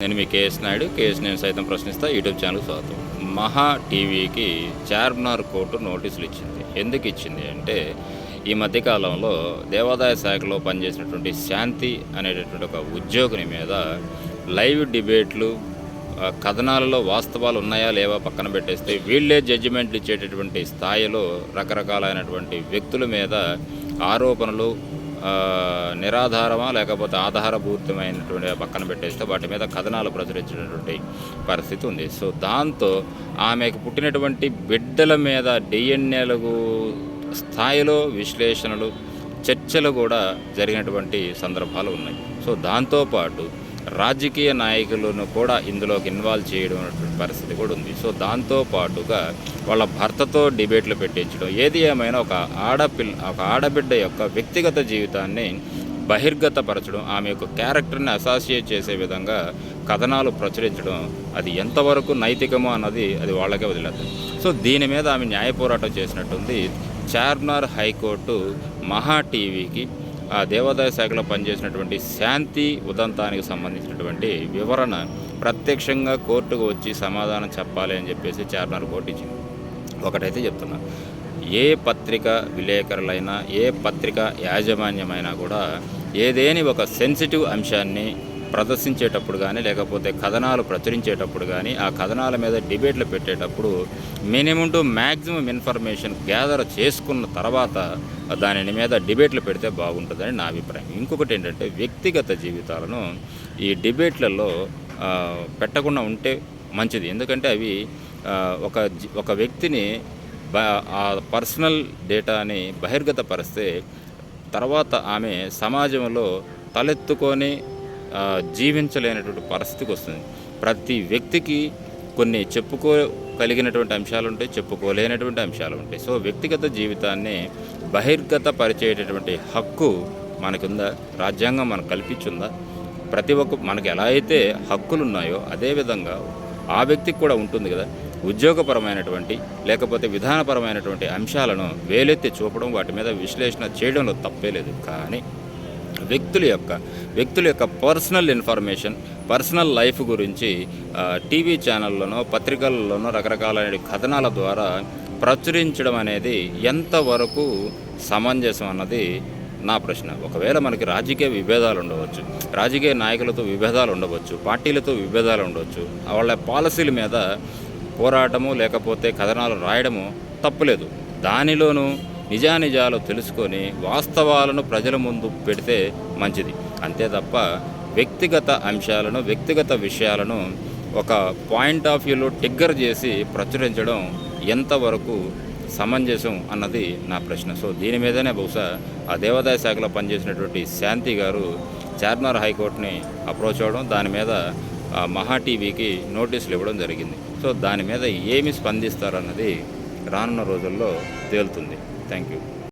నేను మీ KS Naidu KS నేను సైతం ప్రశ్నిస్తా యూట్యూబ్ ఛానల్ స్వాగతం. మహా టీవీకి చార్మినార్ కోర్టు నోటీసులు ఇచ్చింది. ఎందుకు ఇచ్చింది అంటే ఈ మధ్యకాలంలో దేవాదాయ శాఖలో పనిచేసినటువంటి శాంతి అనేటటువంటి ఒక ఉద్యోగిని మీద లైవ్ డిబేట్లు కథనాలలో వాస్తవాలు ఉన్నాయా లేవా పక్కన పెట్టేస్తే వీళ్ళే జడ్జిమెంట్లు ఇచ్చేటటువంటి స్థాయిలో రకరకాలైనటువంటి వ్యక్తుల మీద ఆరోపణలు నిరాధారమా లేకపోతే ఆధారభూతమైనటువంటి పక్కన పెట్టేస్తే వాటి మీద కథనాలు ప్రచురించినటువంటి పరిస్థితి ఉంది. సో దాంతో ఆమెకు పుట్టినటువంటి బిడ్డల మీద డిఎన్ఏలకు స్థాయిలో విశ్లేషణలు చర్చలు కూడా జరిగినటువంటి సందర్భాలు ఉన్నాయి. సో దాంతోపాటు రాజకీయ నాయకులను కూడా ఇందులోకి ఇన్వాల్వ్ చేయడం పరిస్థితి కూడా ఉంది. సో దాంతో పాటుగా వాళ్ళ భర్తతో డిబేట్లు పెట్టించడం ఏది ఏమైనా ఒక ఆడపిల్ల ఒక ఆడబిడ్డ యొక్క వ్యక్తిగత జీవితాన్ని బహిర్గతపరచడం ఆమె యొక్క క్యారెక్టర్ని అసోసియేట్ చేసే విధంగా కథనాలు ప్రచురించడం అది ఎంతవరకు నైతికమో అన్నది అది వాళ్ళకే వదిలేదు సో దీని మీద ఆమె న్యాయ పోరాటం చేసినట్టుంది. చార్మినార్ హైకోర్టు మహా టీవీకి ఆ దేవాదాయ శాఖలో పనిచేసినటువంటి శాంతి ఉదంతానికి సంబంధించినటువంటి వివరణ ప్రత్యక్షంగా కోర్టుకు వచ్చి సమాధానం చెప్పాలి అని చెప్పేసి చార్మినార్ కోర్టు ఇచ్చింది ఒకటైతే చెప్తున్నా ఏ పత్రిక విలేకరులైనా ఏ పత్రిక యాజమాన్యమైనా కూడా ఏదేని ఒక సెన్సిటివ్ అంశాన్ని ప్రదర్శించేటప్పుడు కానీ లేకపోతే కథనాలు ప్రచురించేటప్పుడు కానీ ఆ కథనాల మీద డిబేట్లు పెట్టేటప్పుడు minimum to maximum information gather చేసుకున్న తర్వాత దాని మీద డిబేట్లు పెడితే బాగుంటుందని నా అభిప్రాయం. ఇంకొకటి ఏంటంటే వ్యక్తిగత జీవితాలను ఈ డిబేట్లలో పెట్టకుండా ఉంటే మంచిది. ఎందుకంటే అవి ఒక ఒక వ్యక్తిని ఆ పర్సనల్ డేటాని బహిర్గతపరిస్తే తర్వాత ఆమె సమాజంలో తలెత్తుకొని జీవించలేనటువంటి పరిస్థితికి వస్తుంది. ప్రతి వ్యక్తికి కొన్ని చెప్పుకోగలిగినటువంటి అంశాలు ఉంటాయి చెప్పుకోలేనటువంటి అంశాలు ఉంటాయి. సో వ్యక్తిగత జీవితాన్ని బహిర్గత పరిచేటటువంటి హక్కు మనకుందా? రాజ్యాంగం మనకు కల్పించుందా? ప్రతి ఒక్క మనకు ఎలా అయితే హక్కులు ఉన్నాయో అదేవిధంగా ఆ వ్యక్తికి కూడా ఉంటుంది కదా. ఉద్యోగపరమైనటువంటి లేకపోతే విధానపరమైనటువంటి అంశాలను వేలెత్తి చూపడం వాటి మీద విశ్లేషణ చేయడంలో తప్పే లేదు. కానీ వ్యక్తుల యొక్క వ్యక్తుల యొక్క పర్సనల్ ఇన్ఫర్మేషన్ పర్సనల్ లైఫ్ గురించి టీవీ ఛానల్లోనో పత్రికల్లోనో రకరకాలైన కథనాల ద్వారా ప్రచురించడం అనేది ఎంతవరకు సమంజసం అన్నది నా ప్రశ్న. ఒకవేళ మనకి రాజకీయ విభేదాలు ఉండవచ్చు రాజకీయ నాయకులతో విభేదాలు ఉండవచ్చు పార్టీలతో విభేదాలు ఉండవచ్చు వాళ్ళ పాలసీల మీద పోరాటము లేకపోతే కథనాలు రాయడము తప్పులేదు. దానిలోనూ నిజానిజాలు తెలుసుకొని వాస్తవాలను ప్రజల ముందు పెడితే మంచిది. అంతే తప్ప వ్యక్తిగత అంశాలను వ్యక్తిగత విషయాలను ఒక పాయింట్ ఆఫ్ వ్యూలో టిగ్గర్ చేసి ప్రచురించడం ఎంతవరకు సమంజసం అన్నది నా ప్రశ్న. సో దీని మీదనే బహుశా ఆ దేవాదాయ శాఖలో పనిచేసినటువంటి శాంతి గారు చార్మినార్ హైకోర్టుని అప్రోచ్ అవ్వడం దాని మీద ఆ మహా టీవీకి నోటీసులు ఇవ్వడం జరిగింది. సో దాని మీద ఏమి స్పందిస్తారన్నది రానున్న రోజుల్లో తేలుతుంది. Thank you.